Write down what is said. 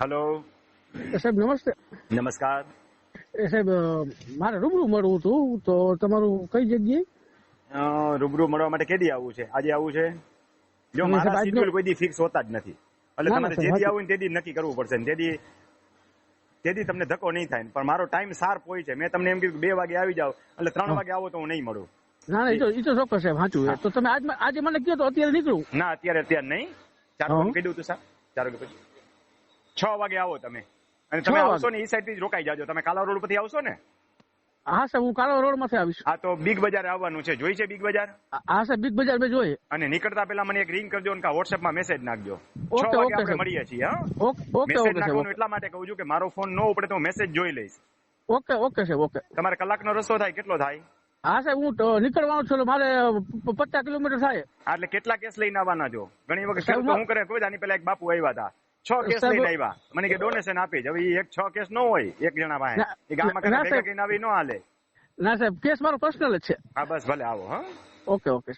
Hello સાહેબ નમસ્તે. નમસ્કાર. એ સાહેબ મારે રૂબરૂ મળવું હતું તો તમારું કઈ જગ્યાએ? રૂબરૂ મળવા માટે કેદી આવવું છે? આજે આવવું છે? જો મારા સાહેબ, શેડ્યુલ કોઈ દી ફિક્સ હોતા જ નથી. એટલે તમારે જે દી હાચું. આવવું ને તેદી નક્કી કરવું પડશે ને તેદી તેદી તમને ધક્કો નહીં થાય પણ મારો ટાઈમ શાર્પ હોય છે. મેં તમને એમ કીધું બે વાગે આવી જાવ એટલે ત્રણ વાગે આવો તો હું નહીં મળું. ના ના એ તો ચોક્કસ સાહેબ સાચું તો તમે આજે મને કહો તો અત્યારે નીકળું? ના અત્યારે અત્યારે નહીં. ચાર હા. વાગે કહી દઉં તું સર ચાર વાગે પછી. છ વાગે આવો તમે. અને તમે? આવશો ને એ સાઈડથી જ રોકાઈ જાજો. તમે કાલા રોડ પરથી આવશો ને? હા સર હું કાલા રોડમાંથી આવીશ. આ તો બિગ બજાર આવવાનું છે. જોઈ છે બિગ બજાર? હા સર બિગ બજાર મેં જોઈ. અને નીકળતા પહેલા મને એક રિંગ કરજો અને વોટ્સએપમાં મેસેજ નાખજો. છ વાગે આપણે મળીએ છીએ હા? ઓકે ઓકે મેસેજ નાખવાનું એટલા માટે કહું છું કે મારો ફોન નો ઉપડે તો મેસેજ જોઈ લઈશ. ઓકે ઓકે સાહેબ ઓકે. તમારે કલાકનો રસ્તો થાય કેટલો થાય? હા સાહેબ હું નીકળવાનો છું મારે પચાસ કિલોમીટર થાય. એટલે કેટલા કેસ લઈને આવવાના છો? ઘણી વખત હું કરે? કોઈ આની પેલા એક બાપુ આવ્યા હતા. છ કેસ લઈને આવ્યા. મને કે ડોનેશન આપી જ હવે એક છ કેસ ન હોય એક જણા પાસે. એ ગામમાં ના, કદાચ ભેગા. કરીને આવી ન હાલે. ના સાહેબ કેસ મારો પર્સનલ જ છે. હા બસ ભલે આવો હા. Okay okay.